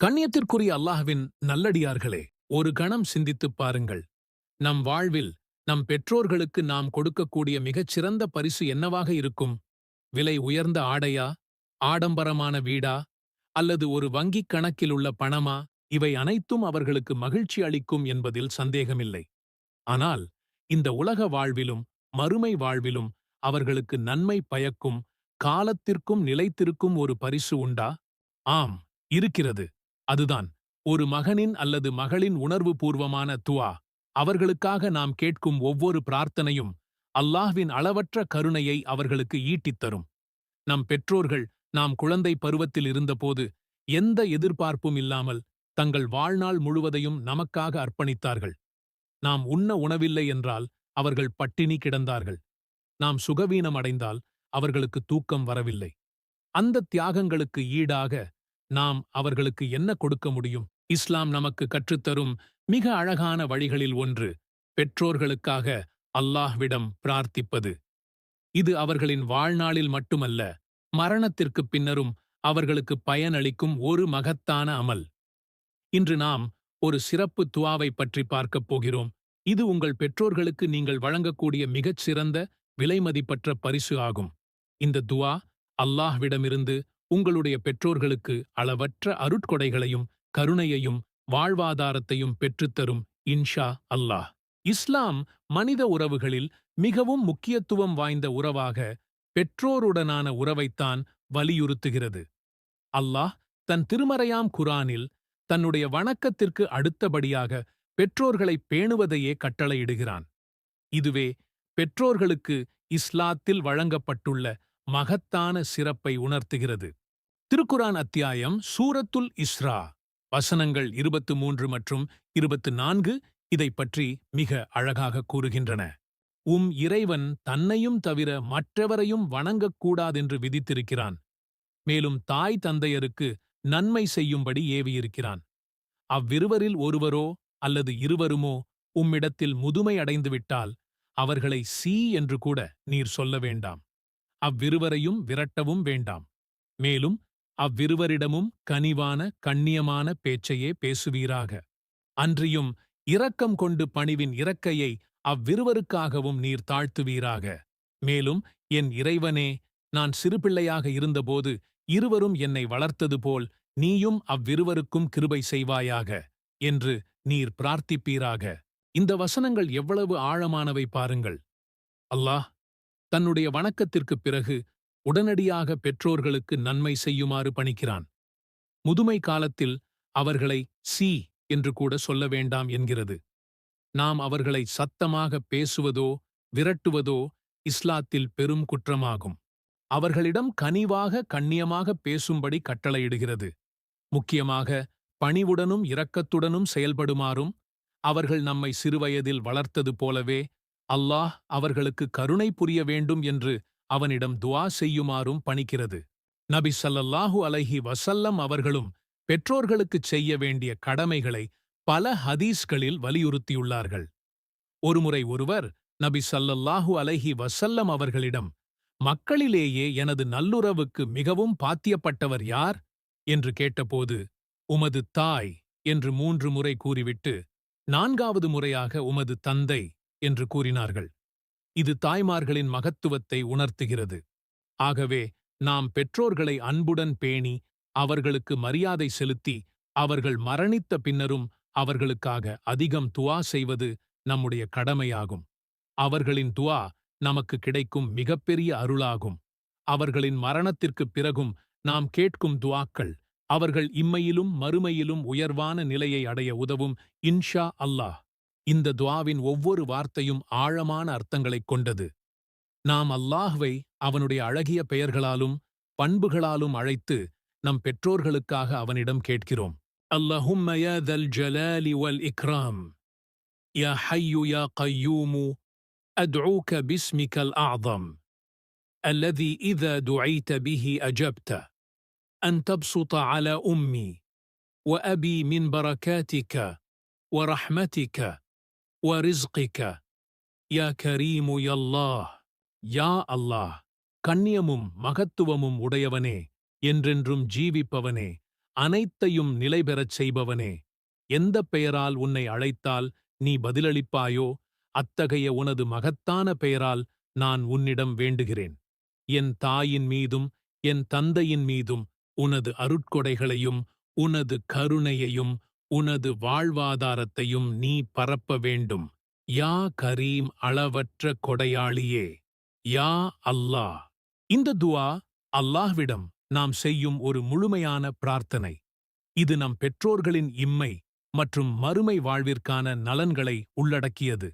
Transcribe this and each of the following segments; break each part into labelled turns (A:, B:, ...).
A: கண்ணியத்திற்குரிய அல்லாஹ்வின் நல்லடியார்களே ஒரு கணம் சிந்தித்துப் பாருங்கள். நம் வாழ்வில் நம் பெற்றோர்களுக்கு நாம் கொடுக்கக்கூடிய மிகச்சிறந்த பரிசு என்னவாக இருக்கும்? விலை உயர்ந்த ஆடையா ஆடம்பரமான வீடா அல்லது ஒரு வங்கிக் கணக்கில் உள்ள பணமா? இவை அனைத்தும் அவர்களுக்கு மகிழ்ச்சி அளிக்கும் என்பதில் சந்தேகமில்லை. ஆனால் இந்த உலக வாழ்விலும் மறுமை வாழ்விலும் அவர்களுக்கு நன்மை பயக்கும் காலத்திற்கும் நிலைத்திருக்கும் ஒரு பரிசு உண்டா? ஆம் இருக்கிறது. அதுதான். ஒரு மகனின் அல்லது மகளின் உணர்வு பூர்வமான துவா. அவர்களுக்காக நாம் கேட்கும் ஒவ்வொரு பிரார்த்தனையும் அல்லாஹ்வின் அளவற்ற கருணையை அவர்களுக்கு ஈட்டித் தரும். நம் பெற்றோர்கள் நாம் குழந்தை பருவத்தில் இருந்தபோது எந்த எதிர்பார்ப்பும் இல்லாமல் தங்கள் வாழ்நாள் முழுவதையும் நமக்காக அர்ப்பணித்தார்கள். நாம் உண்ண உணவில்லை என்றால் அவர்கள் பட்டினி கிடந்தார்கள். நாம் சுகவீனம் அடைந்தால் அவர்களுக்கு தூக்கம் வரவில்லை. அந்த தியாகங்களுக்கு ஈடாக நாம் அவர்களுக்கு என்ன கொடுக்க முடியும்? இஸ்லாம் நமக்கு கற்றுத்தரும் மிக அழகான வழிகளில் ஒன்று பெற்றோர்களுக்காக அல்லாஹ்விடம் பிரார்த்திப்பது. இது அவர்களின் வாழ்நாளில் மட்டுமல்ல மரணத்திற்குப் பின்னரும் அவர்களுக்கு பயனளிக்கும் ஒரு மகத்தான அமல். இன்று நாம் ஒரு சிறப்பு துவாவை பற்றி பார்க்கப் போகிறோம். இது உங்கள் பெற்றோர்களுக்கு நீங்கள் வழங்கக்கூடிய மிகச் சிறந்த விலைமதிப்பற்ற பரிசு ஆகும். இந்த துவா அல்லாஹ்விடமிருந்து உங்களுடைய பெற்றோர்களுக்கு அளவற்ற அருட்கொடைகளையும் கருணையையும் வாழ்வாதாரத்தையும் பெற்றுத்தரும் இன்ஷா அல்லாஹ். இஸ்லாம் மனித உறவுகளில் மிகவும் முக்கியத்துவம் வாய்ந்த உறவாக பெற்றோருடனான உறவைத்தான் வலியுறுத்துகிறது. அல்லாஹ் தன் திருமறையாம் குரானில் தன்னுடைய வணக்கத்திற்கு அடுத்தபடியாக பெற்றோர்களை பேணுவதையே கட்டளையிடுகிறான். இதுவே பெற்றோர்களுக்கு இஸ்லாத்தில் வழங்கப்பட்டுள்ள மகத்தான சிறப்பை உணர்த்துகிறது. திருக்குரான் அத்தியாயம் சூரத்துல் இஸ்ரா வசனங்கள் இருபத்து மூன்று மற்றும் இருபத்து நான்கு இதைப் பற்றி மிக அழகாக கூறுகின்றன. உம் இறைவன் தன்னையும் தவிர மற்றவரையும் வணங்கக்கூடாதென்று விதித்திருக்கிறான். மேலும் தாய் தந்தையருக்கு நன்மை செய்யும்படி ஏவியிருக்கிறான். அவ்விருவரில் ஒருவரோ அல்லது இருவருமோ உம்மிடத்தில் முதுமை அடைந்துவிட்டால் அவர்களை சீ என்று கூட நீர் சொல்ல வேண்டாம். அவ்விருவரையும் விரட்டவும் வேண்டாம். மேலும் அவ்விருவரிடமும் கனிவான கண்ணியமான பேச்சையே பேசுவீராக. அன்றியும் இரக்கம் கொண்டு பணிவின் இறக்கையை அவ்விருவருக்காகவும் நீர் தாழ்த்துவீராக. மேலும் என் இறைவனே நான் சிறுபிள்ளையாக இருந்தபோது இருவரும் என்னை வளர்த்தது போல் நீயும் அவ்விருவருக்கும் கிருபை செய்வாயாக என்று நீர் பிரார்த்திப்பீராக. இந்த வசனங்கள் எவ்வளவு ஆழமானவை பாருங்கள். அல்லாஹ் தன்னுடைய வணக்கத்திற்குப் பிறகு உடனடியாக பெற்றோர்களுக்கு நன்மை செய்யுமாறு பணிக்கிறான். முதுமை காலத்தில் அவர்களை சி என்று கூட சொல்ல வேண்டாம் என்கிறது. நாம் அவர்களை சத்தமாக பேசுவதோ விரட்டுவதோ இஸ்லாத்தில் பெரும் குற்றமாகும். அவர்களிடம் கனிவாக கண்ணியமாக பேசும்படி கட்டளையிடுகிறது. முக்கியமாக பணிவுடனும் இரக்கத்துடனும் செயல்படுமாறும் அவர்கள் நம்மை சிறுவயதில் வளர்த்தது போலவே அல்லாஹ் அவர்களுக்கு கருணை புரிய வேண்டும் என்று அவனிடம் துவா செய்யுமாறும் பணிக்கிறது. நபி சல்லல்லாஹு அலைஹி வசல்லம் அவர்களும் பெற்றோர்களுக்குச் செய்ய வேண்டிய கடமைகளை பல ஹதீஸ்களில் வலியுறுத்தியுள்ளார்கள். ஒருமுறை ஒருவர் நபி சல்லல்லாஹு அலைஹி வசல்லம் அவர்களிடம் மக்களிலேயே எனது நல்லுறவுக்கு மிகவும் பாத்தியப்பட்டவர் யார்? என்று கேட்டபோது உமது தாய் என்று மூன்று முறை கூறிவிட்டு நான்காவது முறையாக உமது தந்தை என்று கூறினார்கள். இது தாய்மார்களின் மகத்துவத்தை உணர்த்துகிறது. ஆகவே நாம் பெற்றோர்களை அன்புடன் பேணி அவர்களுக்கு மரியாதை செலுத்தி அவர்கள் மரணித்த பின்னரும் அவர்களுக்காக அதிகம் துவா செய்வது நம்முடைய கடமையாகும். அவர்களின் துவா நமக்கு கிடைக்கும் மிகப்பெரிய அருளாகும். அவர்களின் மரணத்திற்குப் பிறகும் நாம் கேட்கும் துவாக்கள் அவர்கள் இம்மையிலும் மறுமையிலும் உயர்வான நிலையை அடைய உதவும் இன்ஷா அல்லாஹ். இந்த துவாவின் ஒவ்வொரு வார்த்தையும் ஆழமான அர்த்தங்களைக் கொண்டது நாம் அல்லாஹ்வை அவனுடைய அழகிய பெயர்களாலும் பண்புகளாலும் அழைத்து நம் பெற்றோர்களுக்காக அவனிடம் கேட்கிறோம் اللهم يا ذا الجلال والإكرام يا حي يا قيوم أدعوك باسمك الأعظم الذي إذا دعيت به أجبت أن تبسط على أمي وأبي من بركاتك ورحمتك ورزقك يا كريم يا الله யா அல்லாஹ் கண்ணியமும் மகத்துவமும் உடையவனே என்றென்றும் ஜீவிப்பவனே அனைத்தையும் நிலைபெறச் செய்பவனே எந்த பெயரால் உன்னை அழைத்தால் நீ பதிலளிப்பாயோ அத்தகைய உனது மகத்தான பெயரால் நான் உன்னிடம் வேண்டுகிறேன் என் தாயின் மீதும் என் தந்தையின் மீதும் உனது அருட்கொடைகளையும் உனது கருணையையும் உனது வாழ்வாதாரத்தையும் நீ பரப்ப வேண்டும். யா கரீம் அளவற்ற கொடையாளியே. யா அல்லாஹ் இந்த துவா அல்லாஹ்விடம் நாம் செய்யும் ஒரு முழுமையான பிரார்த்தனை. இது நம் பெற்றோர்களின் இம்மை மற்றும் மறுமை வாழ்விற்கான நலன்களை உள்ளடக்கியது.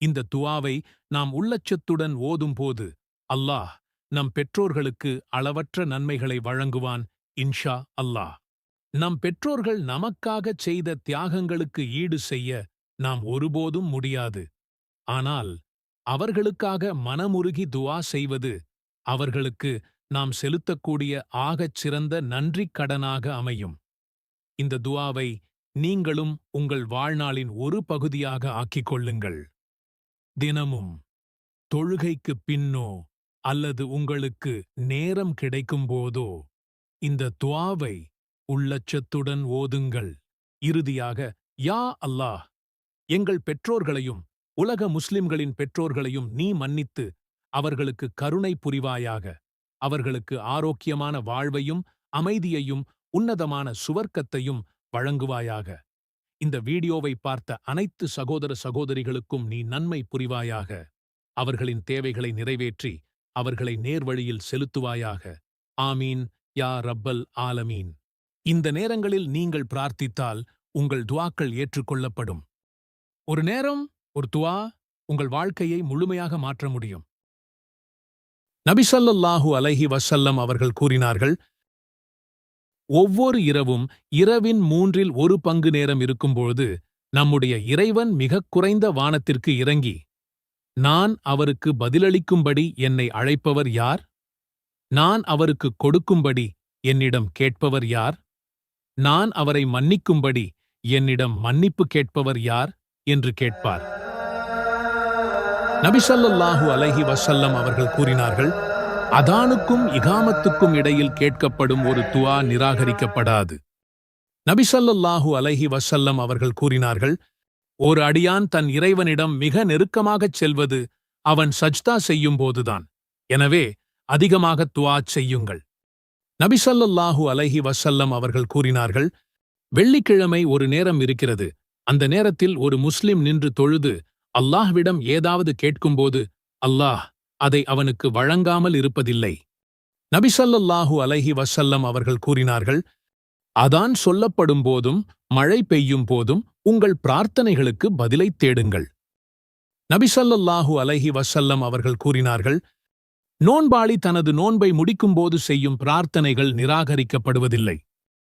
A: இந்த துவாவை நாம் உள்ளச்சத்துடன் ஓதும்போது அல்லாஹ் நம் பெற்றோர்களுக்கு அளவற்ற நன்மைகளை வழங்குவான் இன்ஷா அல்லாஹ். நம் பெற்றோர்கள் நமக்காகச் செய்த தியாகங்களுக்கு ஈடு செய்ய நாம் ஒருபோதும் முடியாது. ஆனால் அவர்களுக்காக மனமுருகி துவா செய்வது அவர்களுக்கு நாம் செலுத்தக்கூடிய ஆகச் சிறந்த நன்றிக் கடனாக அமையும். இந்த துவாவை நீங்களும் உங்கள் வாழ்நாளின் ஒரு பகுதியாக ஆக்கிக் கொள்ளுங்கள். தினமும் தொழுகைக்குப் பின்னோ அல்லது உங்களுக்கு நேரம் கிடைக்கும்போதோ இந்த துவாவை உள்ளச்சத்துடன் ஓதுங்கள். இறுதியாக யா அல்லாஹ் எங்கள் பெற்றோர்களையும் உலக முஸ்லிம்களின் பெற்றோர்களையும் நீ மன்னித்து அவர்களுக்கு கருணை புரிவாயாக. அவர்களுக்கு ஆரோக்கியமான வாழ்வையும் அமைதியையும் உன்னதமான சுவர்க்கத்தையும் வழங்குவாயாக. இந்த வீடியோவை பார்த்த அனைத்து சகோதர சகோதரிகளுக்கும் நீ நன்மை புரிவாயாக. அவர்களின் தேவைகளை நிறைவேற்றி அவர்களை நேர்வழியில் செலுத்துவாயாக. ஆமீன். யா ரப்பல் ஆலமீன். இந்த நேரங்களில் நீங்கள் பிரார்த்தித்தால் உங்கள் துவாக்கள் ஏற்றுக்கொள்ளப்படும். ஒரு நேரம் ஒரு துவா உங்கள் வாழ்க்கையை முழுமையாக மாற்ற முடியும். நபிசல்லாஹூ அலைஹி வசல்லம் அவர்கள் கூறினார்கள் ஒவ்வொரு இரவும் இரவின் மூன்றில் ஒரு பங்கு நேரம் இருக்கும்பொழுது நம்முடைய இறைவன் மிகக் குறைந்த வானத்திற்கு இறங்கி நான் அவருக்கு பதிலளிக்கும்படி என்னை அழைப்பவர் யார்? நான் அவருக்கு கொடுக்கும்படி என்னிடம் கேட்பவர் யார்? நான் அவரை மன்னிக்கும்படி என்னிடம் மன்னிப்பு கேட்பவர் யார் என்று கேட்பார். நபிசல்லாஹு அலஹி வசல்லம் அவர்கள் கூறினார்கள் அதானுக்கும் இகாமத்துக்கும் இடையில் கேட்கப்படும் ஒரு துவா நிராகரிக்கப்படாது. நபிசல்லாஹு அலஹி வசல்லம் அவர்கள் கூறினார்கள் ஒரு அடியான் தன் இறைவனிடம் மிக நெருக்கமாகச் செல்வது அவன் சஜ்தா செய்யும் போதுதான் எனவே அதிகமாக துவா செய்யுங்கள். நபிசல்லாஹு அலைஹி வசல்லம் அவர்கள் கூறினார்கள் வெள்ளிக்கிழமை ஒரு நேரம் இருக்கிறது. அந்த நேரத்தில் ஒரு முஸ்லிம் நின்று தொழுது அல்லாஹ்விடம் ஏதாவது கேட்கும்போது அல்லாஹ் அதை அவனுக்கு வழங்காமல் இருப்பதில்லை. நபிசல்லாஹு அலைஹி வசல்லம் அவர்கள் கூறினார்கள் அதான் சொல்லப்படும் போதும் மழை பெய்யும் போதும் உங்கள் பிரார்த்தனைகளுக்கு பதிலைத் தேடுங்கள். நபிசல்லாஹு அலைஹி வசல்லம் அவர்கள் கூறினார்கள் நோன்பாளி தனது நோன்பை முடிக்கும்போது செய்யும் பிரார்த்தனைகள் நிராகரிக்கப்படுவதில்லை.